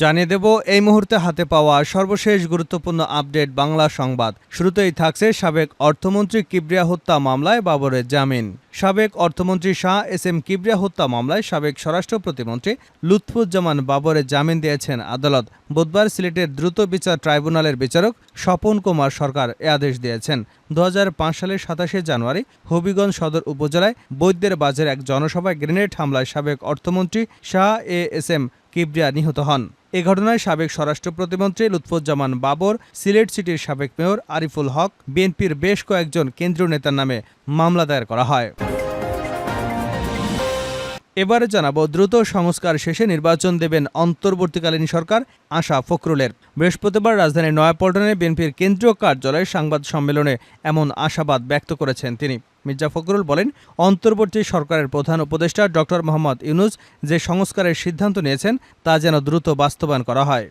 জানিয়ে দেব, এই মুহূর্তে হাতে পাওয়া সর্বশেষ গুরুত্বপূর্ণ আপডেট বাংলা সংবাদ। শুরুতেই থাকছে সাবেক অর্থমন্ত্রী কিবরিয়া হত্যা মামলায় বাবরের জামিন। সাবেক অর্থমন্ত্রী শাহ এস এম কিবরিয়া হত্যা মামলায় সাবেক স্বরাষ্ট্র প্রতিমন্ত্রী লুৎফুজ্জামান বাবরের জামিন দিয়েছেন আদালত। বুধবার সিলেটের দ্রুত বিচার ট্রাইব্যুনালের বিচারক স্বপন কুমার সরকার এ আদেশ দিয়েছেন। দু হাজার পাঁচ সালের সাতাশে জানুয়ারি হবিগঞ্জ সদর উপজেলায় বৈদ্যের বাজারে এক জনসভায় গ্রেনেড হামলায় সাবেক অর্থমন্ত্রী Shah A S M Kibria নিহত হন। এ ঘটনায় সাবেক স্বরাষ্ট্র প্রতিমন্ত্রী লুৎফুজ্জামান বাবর, সিলেট সিটির সাবেক মেয়র আরিফুল হক, বিএনপির বেশ কয়েকজন কেন্দ্রীয় নেতার নামে মামলা দায়ের করা হয়। এবারে জানাব, দ্রুত সংস্কার শেষে নির্বাচন দেবেন অন্তর্বর্তীকালীন সরকার আশা ফখরুলের। বৃহস্পতিবার রাজধানীর নয়াপল্টনে বিএনপির কেন্দ্রীয় কার্যালয়ে সংবাদ সম্মেলনে এমন আশাবাদ ব্যক্ত করেছেন তিনি। মির্জা ফখরুল বলেন, অন্তর্বর্তী সরকারের প্রধান উপদেষ্টা ডক্টর মোহাম্মদ ইউনুস যে সংস্কারের সিদ্ধান্ত নিয়েছেন, তা যেন দ্রুত বাস্তবায়ন করা হয়।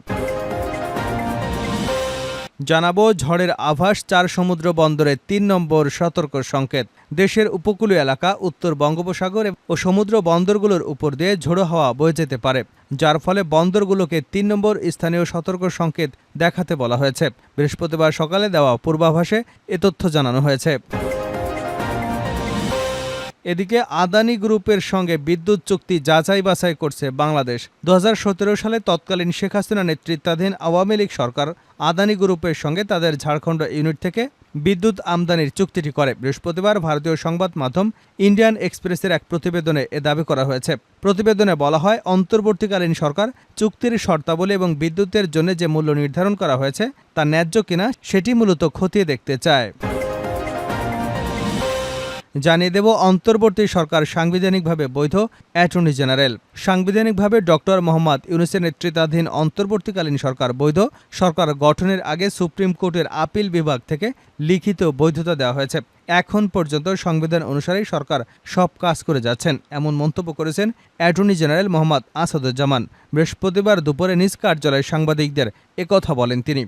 জানাব, ঝড়ের আভাস চার সমুদ্র বন্দরে তিন নম্বর সতর্ক সংকেত। দেশের উপকূলীয় এলাকা, উত্তর বঙ্গোপসাগর ও সমুদ্র বন্দরগুলোর উপর দিয়ে ঝোড়ো হাওয়া বয়ে যেতে পারে, যার ফলে বন্দরগুলোকে তিন নম্বর স্থানীয় সতর্ক সংকেত দেখাতে বলা হয়েছে। বৃহস্পতিবার সকালে দেওয়া পূর্বাভাসে এ তথ্য জানানো হয়েছে। এদিকে আদানি গ্রুপের সঙ্গে বিদ্যুৎ চুক্তি যাচাই বাছাই করছে বাংলাদেশ। দু হাজার সতেরো সালে তৎকালীন শেখ হাসিনা নেতৃত্বাধীন আওয়ামী লীগ সরকার আদানি গ্রুপের সঙ্গে তাদের ঝাড়খণ্ড ইউনিট থেকে বিদ্যুৎ আমদানির চুক্তিটি করে। বৃহস্পতিবার ভারতীয় সংবাদ মাধ্যম ইন্ডিয়ান এক্সপ্রেসের এক প্রতিবেদনে এ দাবি করা হয়েছে। প্রতিবেদনে বলা হয়, অন্তর্বর্তীকালীন সরকার চুক্তির শর্তাবলী এবং বিদ্যুতের জন্য যে মূল্য নির্ধারণ করা হয়েছে তা ন্যায্য কিনা সেটি মূলত খতিয়ে দেখতে চায়। জানিয়ে দেব অন্তর্বর্তী সরকার সাংবিধানিকভাবে বৈধ অ্যাটর্নি জেনারেল। সাংবিধানিকভাবে ডক্টর মোহাম্মদ ইউনুসের নেতৃত্বাধীন অন্তর্বর্তীকালীন সরকার বৈধ। সরকার গঠনের আগে সুপ্রিম কোর্টের আপিল বিভাগ থেকে লিখিত বৈধতা দেওয়া হয়েছে। এখন পর্যন্ত সংবিধান অনুসারেই সরকার সব কাজ করে যাচ্ছেন, এমন মন্তব্য করেছেন অ্যাটর্নি জেনারেল মোহাম্মদ আসাদুজ্জামান। বৃহস্পতিবার দুপুরে নিজ কার্যালয়ে সাংবাদিকদের একথা বলেন তিনি।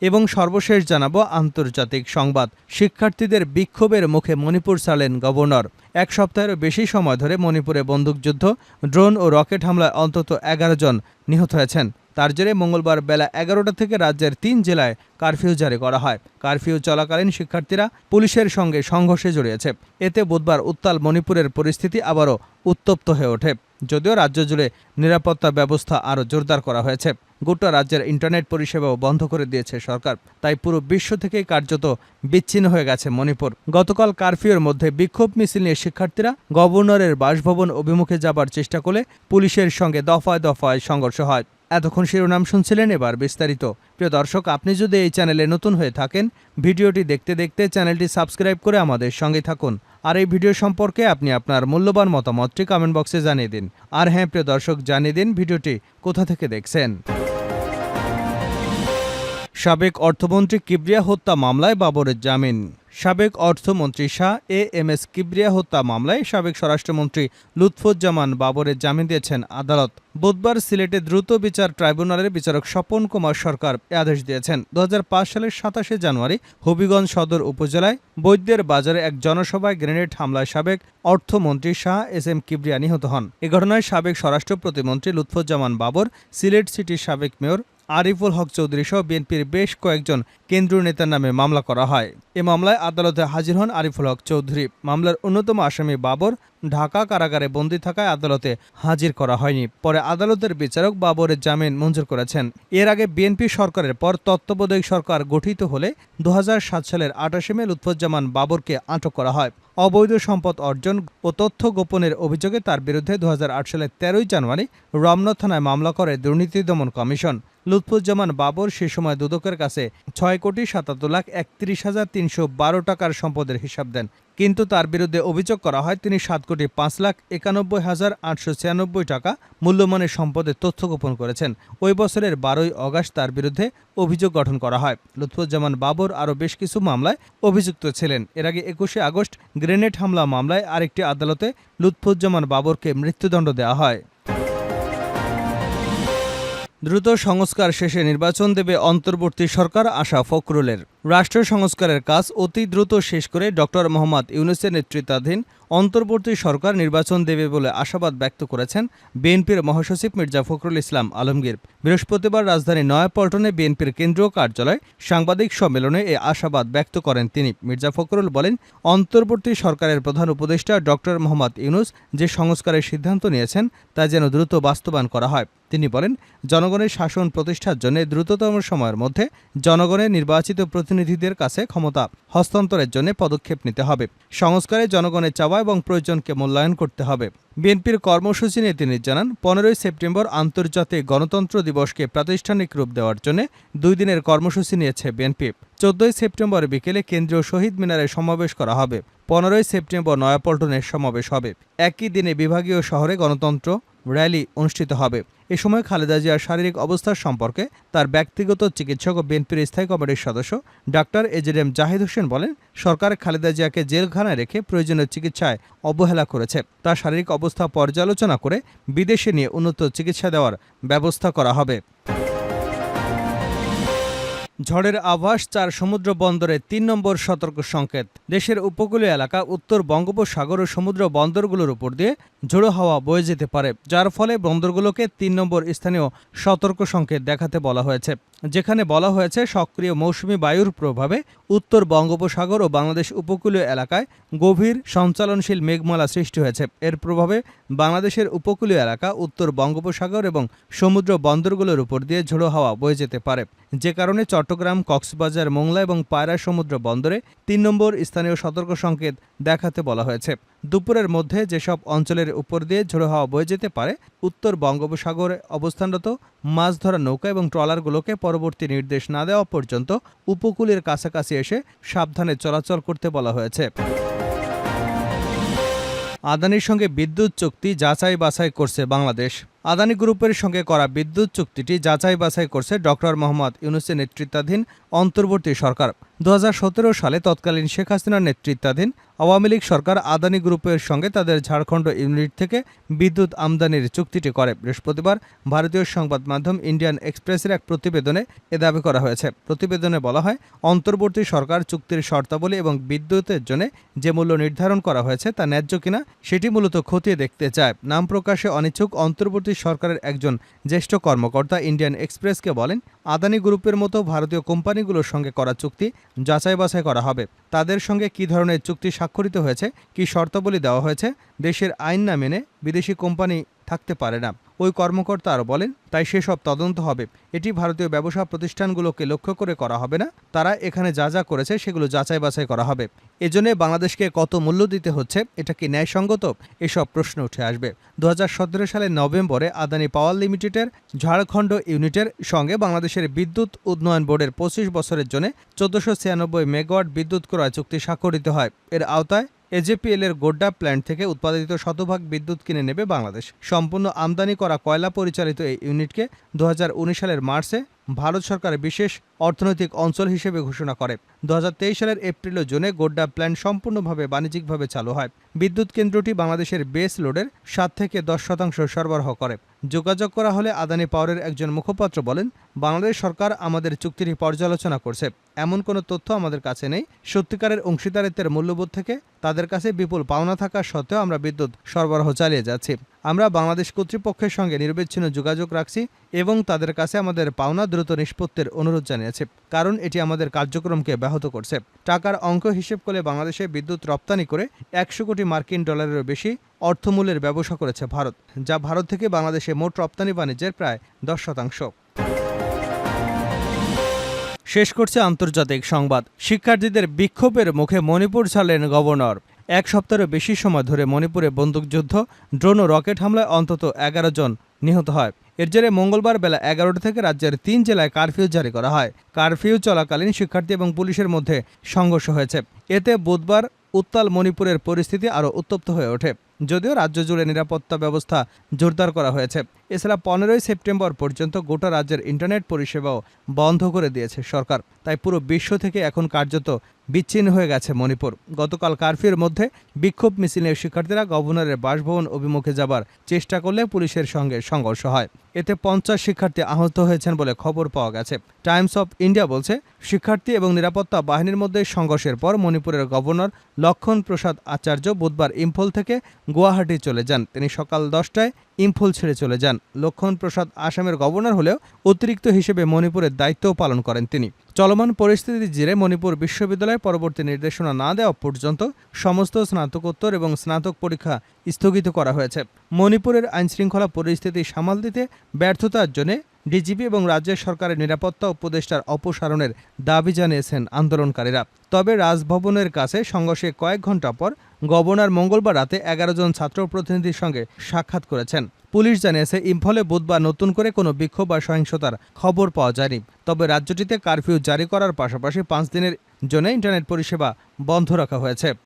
এবং সর্বশেষ জানাব আন্তর্জাতিক সংবাদ। শিক্ষার্থীদের বিক্ষোভের মুখে মণিপুর ছাড়লেন গভর্নর। এক সপ্তাহেরও বেশি সময় ধরে মণিপুরে বন্দুকযুদ্ধ, ড্রোন ও রকেট হামলায় অন্তত এগারো জন নিহত হয়েছেন। তার জেরে মঙ্গলবার বেলা এগারোটা থেকে রাজ্যের তিন জেলায় কারফিউ জারি করা হয়। কারফিউ চলাকালীন শিক্ষার্থীরা পুলিশের সঙ্গে সংঘর্ষে জড়িয়েছে। এতে বুধবার উত্তাল মণিপুরের পরিস্থিতি আবারও উত্তপ্ত হয়ে ওঠে। যদিও রাজ্য জুড়ে নিরাপত্তা ব্যবস্থা আরও জোরদার করা হয়েছে। গোটা রাজ্যের ইন্টারনেট পরিষেবাও বন্ধ করে দিয়েছে সরকার। তাই পুরো বিশ্ব থেকেই কার্যত বিচ্ছিন্ন হয়ে গেছে মণিপুর। গতকাল কারফিউর মধ্যে বিক্ষোভ মিছিল নিয়ে শিক্ষার্থীরা গভর্নরের বাসভবন অভিমুখে যাবার চেষ্টা করলে পুলিশের সঙ্গে দফায় দফায় সংঘর্ষ হয়। এতক্ষণ শিরোনাম শুনছিলেন এবার বিস্তারিত। প্রিয় দর্শক, আপনি যদি এই চ্যানেলে নতুন হয়ে থাকেন, ভিডিওটি দেখতে দেখতে চ্যানেলটি সাবস্ক্রাইব করে আমাদের সঙ্গে থাকুন। আর এই ভিডিও সম্পর্কে আপনি আপনার মূল্যবান মতামতটি কমেন্ট বক্সে জানিয়ে দিন। আর হ্যাঁ প্রিয় দর্শক, জানিয়ে দিন ভিডিওটি কোথা থেকে দেখছেন। সাবেক অর্থমন্ত্রী কিবরিয়া হত্যা মামলায় বাবরের জামিন। সাবেক অর্থমন্ত্রী Shah A M S Kibria হত্যা মামলায় সাবেক স্বরাষ্ট্রমন্ত্রী লুৎফুজ্জামান বাবরের জামিন দিয়েছেন আদালত। বুধবার সিলেটে দ্রুত বিচার ট্রাইব্যুনালের বিচারক স্বপন কুমার সরকার আদেশ দিয়েছেন। দু হাজার পাঁচ সালের সাতাশে জানুয়ারি হবিগঞ্জ সদর উপজেলায় বৈদ্যের বাজারে এক জনসভায় গ্রেনেড হামলায় সাবেক অর্থমন্ত্রী শাহ এস এম কিবরিয়া নিহত হন। এ ঘটনায় সাবেক স্বরাষ্ট্র প্রতিমন্ত্রী লুৎফুজ্জামান বাবর, সিলেট সিটির সাবেক মেয়র আরিফুল হক চৌধুরী সহ বিএনপির বেশ কয়েকজন কেন্দ্রীয় নেতার নামে মামলা করা হয়। এ মামলায় আদালতে হাজির হন আরিফুল হক চৌধুরী। মামলার অন্যতম আসামি বাবর ঢাকা কারাগারে বন্দী থাকায় আদালতে হাজির করা হয়নি। পরে আদালতের বিচারক বাবরের জামিন মঞ্জুর করেছেন। এর আগে বিএনপি সরকারের পর তত্ত্বাবধায়ক সরকার গঠিত হলে দু হাজার সাত সালের আঠাশে মে লুৎফুজ্জামান বাবরকে আটক করা হয়। অবৈধ সম্পদ অর্জন ও তথ্য গোপনের অভিযোগে তার বিরুদ্ধে দু হাজার আট সালের তেরোই জানুয়ারি রমনা থানায় মামলা করে দুর্নীতি দমন কমিশন। লুৎফুজ্জামান বাবর সে সময় দুদকের কাছে ছয় কোটি সাতাত্তর লাখ একত্রিশ হাজার তিনশো বারো টাকার সম্পদের হিসাব দেন। কিন্তু তার বিরুদ্ধে অভিযোগ করা হয়, তিনি সাত কোটি পাঁচ লাখ একানব্বই হাজার আটশো ছিয়ানব্বই টাকা মূল্যমানের সম্পদের তথ্য গোপন করেছেন। ওই বছরের বারোই অগাস্ট তার বিরুদ্ধে অভিযোগ গঠন করা হয়। লুৎফুজ্জামান বাবর আরও বেশ কিছু মামলায় অভিযুক্ত ছিলেন। এর আগে একুশে আগস্ট গ্রেনেড হামলা মামলায় আরেকটি আদালতে লুৎফুজ্জামান বাবরকে মৃত্যুদণ্ড দেওয়া হয়। দ্রুত সংস্কার শেষে নির্বাচন দেবে অন্তর্বর্তী সরকার, আশা ফখরুলের। রাষ্ট্র সংস্কারের কাজ অতি দ্রুত শেষ করে ডক্টর মোহাম্মদ ইউনুসের নেতৃত্বাধীন অন্তর্বর্তী সরকার নির্বাচন দেবে বলে আশাবাদ ব্যক্ত করেছেন বিএনপির মহাসচিব মির্জা ফখরুল ইসলাম আলমগীর। বৃহস্পতিবার রাজধানী নয়াপল্টনে বিএনপির কেন্দ্রীয় কার্যালয়ে সাংবাদিক সম্মেলনে এ আশাবাদ ব্যক্ত করেন তিনি। মির্জা ফখরুল বলেন, অন্তর্বর্তী সরকারের প্রধান উপদেষ্টা ডক্টর মোহাম্মদ ইউনুস যে সংস্কারের সিদ্ধান্ত নিয়েছেন তা যেন দ্রুত বাস্তবায়ন করা হয়। তিনি বলেন, জনগণের শাসন প্রতিষ্ঠার জন্য দ্রুততম সময়ের মধ্যে জনগণের নির্বাচিত প্রতিনিধিদের কাছে ক্ষমতা হস্তান্তরের জন্য পদক্ষেপ নিতে হবে। সংস্কারে জনগণের চাওয়া এবং প্রয়োজনকে মূল্যায়ন করতে হবে। বিএনপির কর্মসূচি নিয়ে তিনি জানান, পনেরোই সেপ্টেম্বর আন্তর্জাতিক গণতন্ত্র দিবসকে প্রাতিষ্ঠানিক রূপ দেওয়ার জন্য দুই দিনের কর্মসূচি নিয়েছে বিএনপি। চোদ্দই সেপ্টেম্বর বিকেলে কেন্দ্রীয় শহীদ মিনারে সমাবেশ করা হবে। পনেরোই সেপ্টেম্বর নয়াপল্টনে সমাবেশ হবে। একই দিনে বিভাগীয় শহরে গণতন্ত্র র্যালি অনুষ্ঠিত হবে। এ সময় খালেদা জিয়ার শারীরিক অবস্থার সম্পর্কে তার ব্যক্তিগত চিকিৎসক ও বিএনপির স্থায়ী কমিটির সদস্য ডাক্তার এজেডএম জাহিদ হোসেন বলেন, সরকার খালেদা জিয়াকে জেলখানায় রেখে প্রয়োজনীয় চিকিৎসায় অবহেলা করেছে। তার শারীরিক অবস্থা পর্যালোচনা করে বিদেশে নিয়ে উন্নত চিকিৎসা দেওয়ার ব্যবস্থা করা হবে। ঝড়ের আভাস চার সমুদ্র বন্দরে তিন নম্বর সতর্ক সংকেত। দেশের উপকূলীয় এলাকা উত্তর বঙ্গোপসাগর ও সমুদ্র বন্দরগুলোর উপর দিয়ে ঝোড়ো হাওয়া বয়ে যেতে পারে, যার ফলে বন্দরগুলোকে তিন নম্বর স্থানীয় সতর্ক সংকেত দেখাতে বলা হয়েছে। যেখানে বলা হয়েছে সক্রিয় মৌসুমি বায়ুর প্রভাবে উত্তর বঙ্গোপসাগর ও বাংলাদেশ উপকূলীয় এলাকায় গভীর সঞ্চালনশীল মেঘমালা সৃষ্টি হয়েছে। এর প্রভাবে বাংলাদেশের উপকূলীয় এলাকা উত্তর বঙ্গোপসাগর এবং সমুদ্র বন্দরগুলোর উপর দিয়ে ঝোড়ো হাওয়া বয়ে যেতে পারে। যে কারণে চট্টগ্রাম, কক্সবাজার, মোংলা এবং পায়রা সমুদ্র বন্দরে তিন নম্বর স্থানীয় সতর্ক সংকেত দেখাতে বলা হয়েছে। দুপুরের মধ্যে যেসব অঞ্চলের উপর দিয়ে ঝোড়ো হাওয়া বয়ে যেতে পারে, উত্তর বঙ্গোপসাগরে অবস্থানরত মাছ ধরা নৌকা এবং ট্রলারগুলোকে পরবর্তী নির্দেশ না দেওয়া পর্যন্ত উপকূলের কাছাকাছি এসে সাবধানে চলাচল করতে বলা হয়েছে। আদানির সঙ্গে বিদ্যুৎ চুক্তি যাচাই বাছাই করছে বাংলাদেশ। আদানি গ্রুপের সঙ্গে করা বিদ্যুৎ চুক্তিটি যাচাই বাছাই করছে ডক্টর মোহাম্মদ ইউনুসের নেতৃত্বাধীন অন্তর্বর্তী সরকার। দু হাজার সতেরো সালে তৎকালীন শেখ হাসিনার নেতৃত্বাধীন আওয়ামী লীগ সরকার আদানি গ্রুপের সঙ্গে তাদের ঝাড়খণ্ড ইউনিট থেকে বিদ্যুৎ আমদানির চুক্তিটি করে। বৃহস্পতিবার ভারতীয় সংবাদ মাধ্যম ইন্ডিয়ান এক্সপ্রেসের এক প্রতিবেদনে এ দাবি করা হয়েছে। প্রতিবেদনে বলা হয়, অন্তর্বর্তী সরকার চুক্তির শর্তাবলী এবং বিদ্যুতের জন্য যে মূল্য নির্ধারণ করা হয়েছে তা ন্যায্য কিনা, সেটি মূলত খতিয়ে দেখতে চায়। নাম প্রকাশে অনিচ্ছুক অন্তর্বর্তী সরকারের একজন জ্যেষ্ঠ কর্মকর্তা ইন্ডিয়ান এক্সপ্রেসকে বলেন, আদানি গ্রুপের মতো ভারতীয় কোম্পানিগুলোর সঙ্গে করা চুক্তি যাচাই বাছাই করা হবে। তাদের সঙ্গে কী ধরনের চুক্তি স্বাক্ষরিত হয়েছে, কী শর্তাবলী দেওয়া হয়েছে, দেশের আইন না মেনে বিদেশি কোম্পানি থাকতে পারে না। ওই কর্মকর্তা আরও বলেন, তাই সেসব তদন্ত হবে। এটি ভারতীয় ব্যবসা প্রতিষ্ঠানগুলোকে লক্ষ্য করে করা হবে না। তারা এখানে যা যা করেছে সেগুলো যাচাই বাছাই করা হবে। এজন্য বাংলাদেশকে কত মূল্য দিতে হচ্ছে, এটা কি ন্যায়সঙ্গত? এসব প্রশ্ন উঠে আসবে। দু হাজার সতেরো সালের নভেম্বরে আদানি পাওয়ার লিমিটেডের ঝাড়খণ্ড ইউনিটের সঙ্গে বাংলাদেশের বিদ্যুৎ উন্নয়ন বোর্ডের পঁচিশ বছরের জন্য চোদ্দশো ছিয়ানব্বই মেগাওয়াট বিদ্যুৎ ক্রয় চুক্তি স্বাক্ষরিত হয়। এর আওতায় এজেপিএল এর গোড্ডা প্ল্যান্ট থেকে উৎপাদিত শতভাগ বিদ্যুৎ কিনে নেবে বাংলাদেশ। সম্পূর্ণ আমদানি করা কয়লা পরিচালিত এই ইউনিটকে দু হাজার উনিশ সালের মার্চে ভারত সরকার বিশেষ অর্থনৈতিক অঞ্চল হিসেবে ঘোষণা করে। দু হাজার তেইশ সালের এপ্রিল ও জুনে গোড্ডা প্ল্যান্ট সম্পূর্ণভাবে বাণিজ্যিকভাবে চালু হয়। বিদ্যুৎ কেন্দ্রটি বাংলাদেশের বেস লোডের সাত থেকে দশ শতাংশ সরবরাহ করে। যোগাযোগ করা হলে আদানি পাওয়ারের একজন মুখপাত্র বলেন বাংলাদেশ সরকার আমাদের চুক্তিটি পর্যালোচনা করছে। এমন কোনো তথ্য আমাদের কাছে নেই। সত্যিকারের অংশীদারিত্বের মূল্যবোধ থেকে তাদের কাছে বিপুল পাওনা থাকা সত্ত্বেও আমরা বিদ্যুৎ সরবরাহ চালিয়ে যাচ্ছি। আমরা বাংলাদেশ কর্তৃপক্ষের সঙ্গে নিরবিচ্ছিন্ন যোগাযোগ রাখছি এবং তাদের কাছে আমাদের পাওনা দ্রুত নিষ্পত্তির অনুরোধ জানিয়েছে, কারণ এটি আমাদের কার্যক্রমকে ব্যাহত করছে। টাকার অঙ্ক হিসেব করে বাংলাদেশে বিদ্যুৎ রপ্তানি করে একশো কোটি মার্কিন ডলারেরও বেশি অর্থমূল্যের ব্যবসা করেছে ভারত, যা ভারত থেকে বাংলাদেশে মোট রপ্তানি বাণিজ্যের প্রায় দশ শতাংশ। শেষ করছে আন্তর্জাতিক সংবাদ। শিক্ষার্থীদের বিক্ষোভের মুখে মণিপুর ছাড়লেন গভর্নর। এক সপ্তাহেরও বেশি সময় ধরে মণিপুরে বন্দুকযুদ্ধ, ড্রোন ও রকেট হামলায় অন্তত এগারো জন নিহত হয়। এর জেরে মঙ্গলবার বেলা এগারোটা থেকে রাজ্যের তিন জেলায় কারফিউ জারি করা হয়। কারফিউ চলাকালীন শিক্ষার্থী এবং পুলিশের মধ্যে সংঘর্ষ হয়েছে। এতে বুধবার উত্তাল মণিপুরের পরিস্থিতি আরও উত্তপ্ত হয়ে ওঠে। যদিও রাজ্য জুড়ে নিরাপত্তা ব্যবস্থা জোরদার করা হয়েছে। এছাড়া পনেরোই সেপ্টেম্বর পর্যন্ত গোটা রাজ্যের ইন্টারনেট পরিষেবাও বন্ধ করে দিয়েছে সরকার। তাই পুরো বিশ্ব থেকে এখন কার্যত বিচ্ছিন্ন হয়ে গেছে মণিপুর। গতকাল কারফিউর মধ্যে বিক্ষোভ মিছিলের শিক্ষার্থীরা গভর্নরের বাসভবন অভিমুখে যাবার চেষ্টা করলে পুলিশের সঙ্গে সংঘর্ষ হয়। এতে পঞ্চাশ শিক্ষার্থী আহত হয়েছেন বলে খবর পাওয়া গেছে। টাইমস অফ ইন্ডিয়া বলছে, শিক্ষার্থী এবং নিরাপত্তা বাহিনীর মধ্যে সংঘর্ষের পর মণিপুরের গভর্নর লক্ষণ প্রসাদ আচার্য বুধবার ইম্ফল থেকে গুয়াহাটি চলে যান। তিনি সকাল দশটায় ইম্ফল ছেড়ে চলে যান। লক্ষণ প্রসাদ আসামের গভর্নর হলেও অতিরিক্ত হিসেবে মণিপুরের দায়িত্বও পালন করেন তিনি। চলমান পরিস্থিতির জেরে মণিপুর বিশ্ববিদ্যালয় পরবর্তী নির্দেশনা না দেওয়া পর্যন্ত সমস্ত স্নাতকোত্তর এবং স্নাতক পরীক্ষা স্থগিত করা হয়েছে। মণিপুরের আইনশৃঙ্খলা পরিস্থিতি সামাল দিতে ব্যর্থতার জন্য ডিজিপি এবং রাজ্য সরকারের নিরাপত্তা উপদেষ্টার অপসারণের দাবি জানিয়েছেন আন্দোলনকারীরা। তবে রাজভবনের কাছে সংঘর্ষে কয়েক ঘণ্টা পর গভর্নর মঙ্গলবার রাতে এগারো জন ছাত্র প্রতিনিধির সঙ্গে সাক্ষাৎ করেছেন। পুলিশ জানিয়েছে, ইম্ফলে বুধবার নতুন করে কোনো বিক্ষোভ বা সহিংসতার খবর পাওয়া যায়নি। তবে রাজ্যটিতে কারফিউ জারি করার পাশাপাশি পাঁচ দিনের জন্য ইন্টারনেট পরিষেবা বন্ধ রাখা হয়েছে।